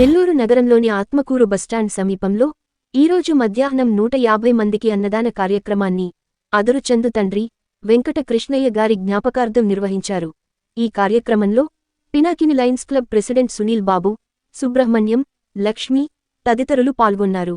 నెల్లూరు నగరంలోని ఆత్మకూరు బస్టాండ్ సమీపంలో ఈరోజు మధ్యాహ్నం నూట యాభై మందికి అన్నదాన కార్యక్రమాన్ని అదురుచందు తండ్రి వెంకట కృష్ణయ్య గారి జ్ఞాపకార్థం నిర్వహించారు. ఈ కార్యక్రమంలో Pinakini lions club president Sunil Babu Subrahmanyam Lakshmi తదితరులు పాల్గొన్నారు.